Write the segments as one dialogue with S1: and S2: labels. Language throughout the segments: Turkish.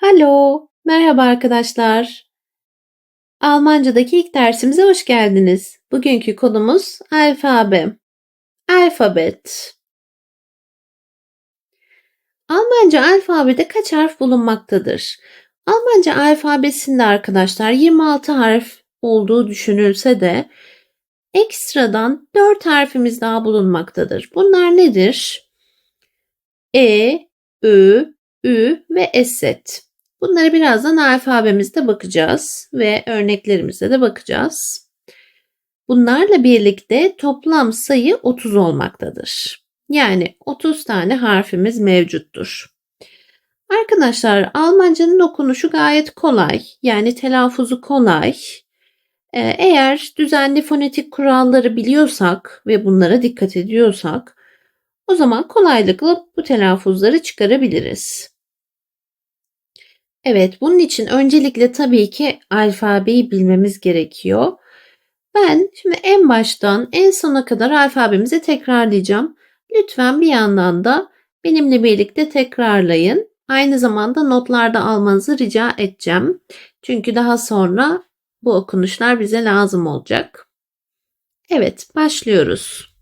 S1: Hallo, merhaba arkadaşlar. Almancadaki ilk dersimize hoş geldiniz. Bugünkü konumuz alfabe. Alfabet. Almanca alfabede kaç harf bulunmaktadır? Almanca alfabesinde arkadaşlar 26 harf olduğu düşünülse de ekstradan 4 harfimiz daha bulunmaktadır. Bunlar nedir? E, Ö, Ü ve Esset. Bunları birazdan alfabemizde bakacağız ve örneklerimize de bakacağız. Bunlarla birlikte toplam sayı 30 olmaktadır. Yani 30 tane harfimiz mevcuttur. Arkadaşlar Almancanın okunuşu gayet kolay. Yani telaffuzu kolay. Ee, eğer düzenli fonetik kuralları biliyorsak ve bunlara dikkat ediyorsak o zaman kolaylıkla bu telaffuzları çıkarabiliriz. Evet, bunun için öncelikle tabii ki alfabeyi bilmemiz gerekiyor. Ben şimdi en baştan en sona kadar alfabemizi tekrarlayacağım. Lütfen bir yandan da benimle birlikte tekrarlayın. Aynı zamanda notlarda almanızı rica edeceğim. Çünkü daha sonra bu okunuşlar bize lazım olacak. Evet, başlıyoruz.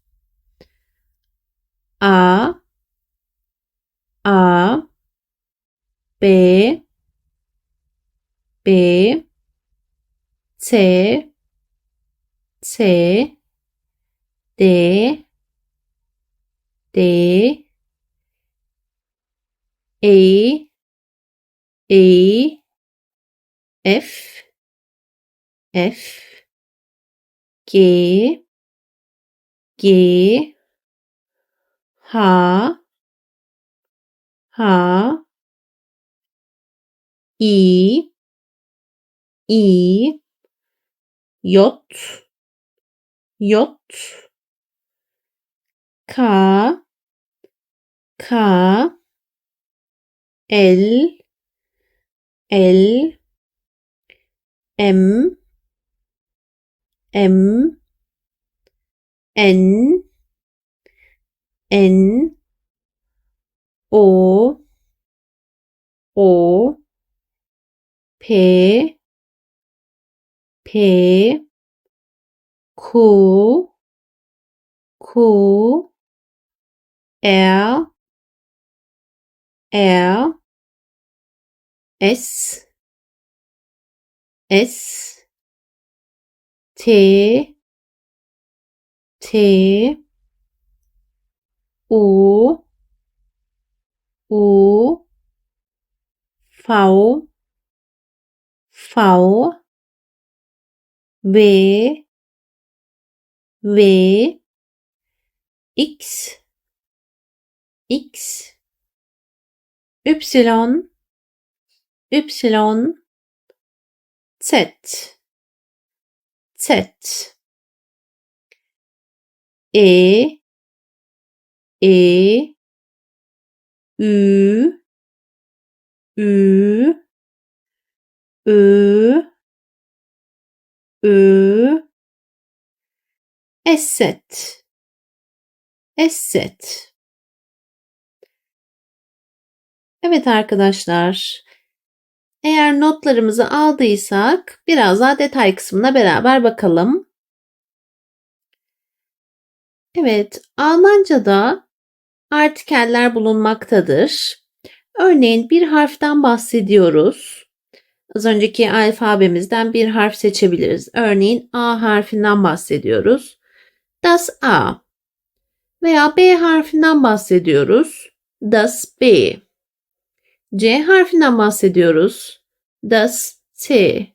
S1: A A B B C C D D E E F F G G H H I I J J K K L L M M N N O O P P Q Q R R S S T T U U V V W W X X Y Y Z Z E E Ü Ü Ö Ö Esset Esset Evet arkadaşlar. Eğer notlarımızı aldıysak biraz daha detay kısmına beraber bakalım. Evet, Almanca'da artikeller bulunmaktadır. Örneğin bir harften bahsediyoruz. Az önceki alfabemizden bir harf seçebiliriz. Örneğin A harfinden bahsediyoruz. Das A. Veya B harfinden bahsediyoruz. Das B. C harfinden bahsediyoruz. Das T.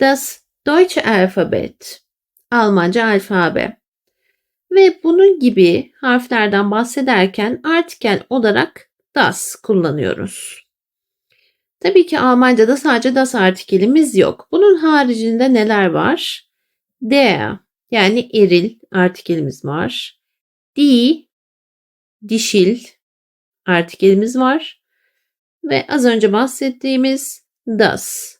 S1: Das Deutsche Alphabet. Almanca alfabe. Ve bunun gibi harflerden bahsederken artikel olarak das kullanıyoruz. Tabii ki Almanca'da sadece das artikelimiz yok. Bunun haricinde neler var? Der yani eril artikelimiz var. Die dişil artikelimiz var. Ve az önce bahsettiğimiz das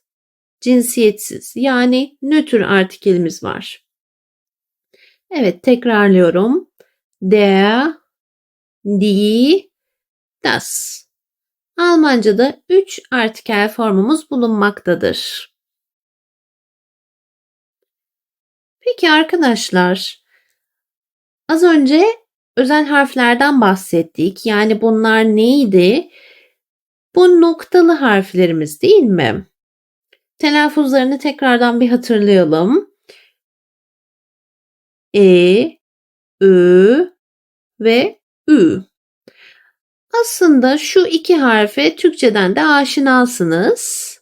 S1: cinsiyetsiz yani nötr artikelimiz var. Evet tekrarlıyorum. Der, die, das. Almanca'da 3 artikel formumuz bulunmaktadır. Peki arkadaşlar, az önce özel harflerden bahsettik. Yani bunlar neydi? Bu noktalı harflerimiz değil mi? Telaffuzlarını tekrardan bir hatırlayalım. E, Ö ve Ü. Aslında şu iki harfe Türkçeden de aşinasınız.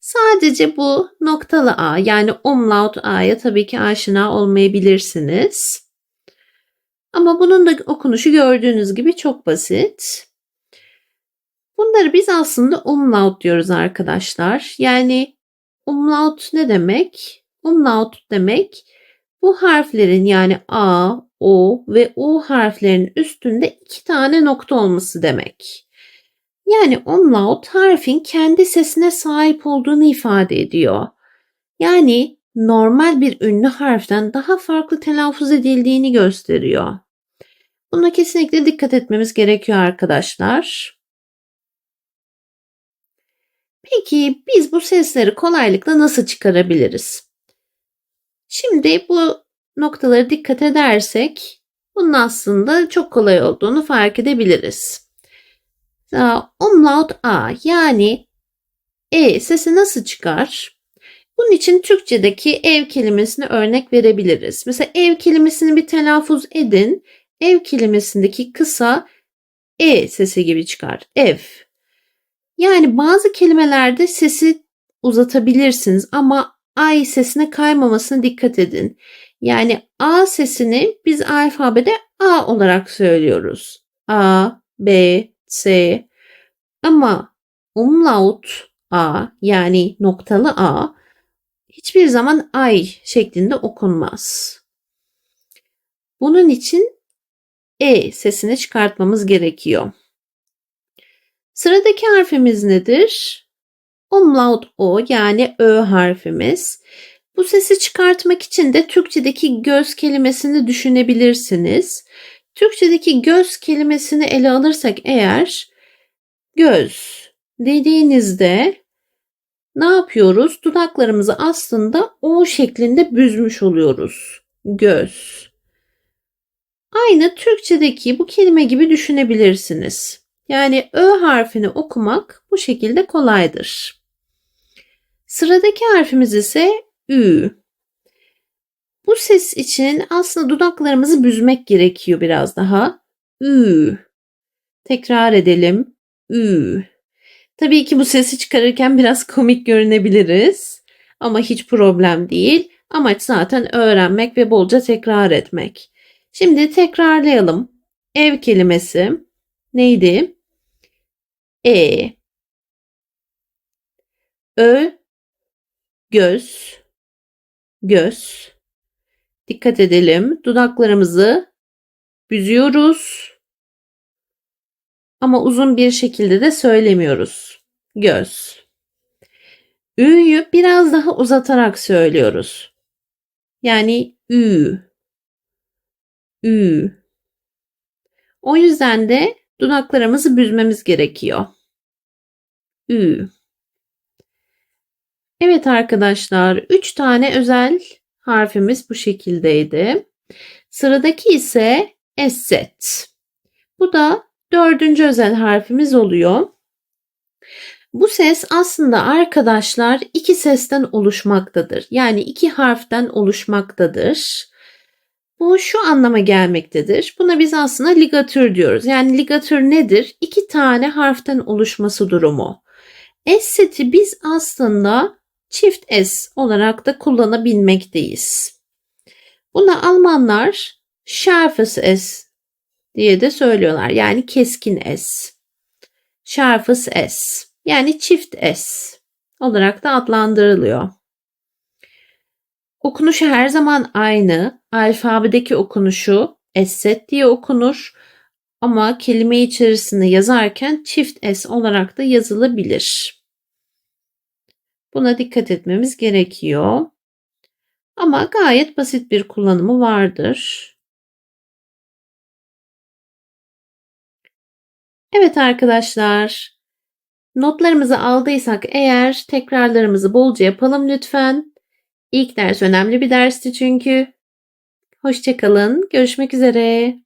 S1: Sadece bu noktalı A yani umlaut A'ya tabii ki aşina olmayabilirsiniz. Ama bunun da okunuşu gördüğünüz gibi çok basit. Bunları biz aslında umlaut diyoruz arkadaşlar. Yani umlaut ne demek? Umlaut demek bu harflerin yani A, O ve U harflerinin üstünde iki tane nokta olması demek. Yani umlaut harfin kendi sesine sahip olduğunu ifade ediyor. Yani normal bir ünlü harften daha farklı telaffuz edildiğini gösteriyor. Buna kesinlikle dikkat etmemiz gerekiyor arkadaşlar. Peki biz bu sesleri kolaylıkla nasıl çıkarabiliriz? Şimdi bu noktaları dikkat edersek bunun aslında çok kolay olduğunu fark edebiliriz. Umlaut A yani E sesi nasıl çıkar? Bunun için Türkçedeki ev kelimesine örnek verebiliriz. Mesela ev kelimesini bir telaffuz edin. Ev kelimesindeki kısa E sesi gibi çıkar. Ev. Yani bazı kelimelerde sesi uzatabilirsiniz ama ay sesine kaymamasına dikkat edin. Yani A sesini biz alfabede A olarak söylüyoruz. A, B, S. Ama umlaut A yani noktalı A hiçbir zaman ay şeklinde okunmaz. Bunun için E sesini çıkartmamız gerekiyor. Sıradaki harfimiz nedir? Umlaut O yani Ö harfimiz. Bu sesi çıkartmak için de Türkçedeki göz kelimesini düşünebilirsiniz. Türkçedeki göz kelimesini ele alırsak eğer göz dediğinizde ne yapıyoruz? Dudaklarımızı aslında O şeklinde büzmüş oluyoruz. Göz. Aynı Türkçedeki bu kelime gibi düşünebilirsiniz. Yani Ö harfini okumak bu şekilde kolaydır. Sıradaki harfimiz ise Ü. Bu ses için aslında dudaklarımızı büzmek gerekiyor biraz daha. Ü. Tekrar edelim. Ü. Tabii ki bu sesi çıkarırken biraz komik görünebiliriz. Ama hiç problem değil. Amaç zaten öğrenmek ve bolca tekrar etmek. Şimdi tekrarlayalım. Ev kelimesi neydi? E. Ö. Göz göz. Dikkat edelim. Dudaklarımızı büzüyoruz. Ama uzun bir şekilde de söylemiyoruz. Göz. Ü'yü biraz daha uzatarak söylüyoruz. Yani ü. Ü. O yüzden de dudaklarımızı büzmemiz gerekiyor. Ü. Evet arkadaşlar 3 tane özel harfimiz bu şekildeydi. Sıradaki ise esset. Bu da dördüncü özel harfimiz oluyor. Bu ses aslında arkadaşlar iki sesten oluşmaktadır. Yani iki harften oluşmaktadır. Bu şu anlama gelmektedir. Buna biz aslında ligatür diyoruz. Yani ligatür nedir? İki tane harften oluşması durumu. Esseti biz aslında çift S olarak da kullanabilmekteyiz. Buna Almanlar scharfes S diye de söylüyorlar. Yani keskin S. Scharfes S. Yani çift S olarak da adlandırılıyor. Okunuşu her zaman aynı. Alfabedeki okunuşu esset diye okunur. Ama kelime içerisinde yazarken çift S olarak da yazılabilir. Buna dikkat etmemiz gerekiyor. Ama gayet basit bir kullanımı vardır. Evet arkadaşlar, Notlarımızı aldıysak eğer tekrarlarımızı bolca yapalım lütfen. İlk ders önemli bir dersti çünkü. Hoşçakalın. Görüşmek üzere.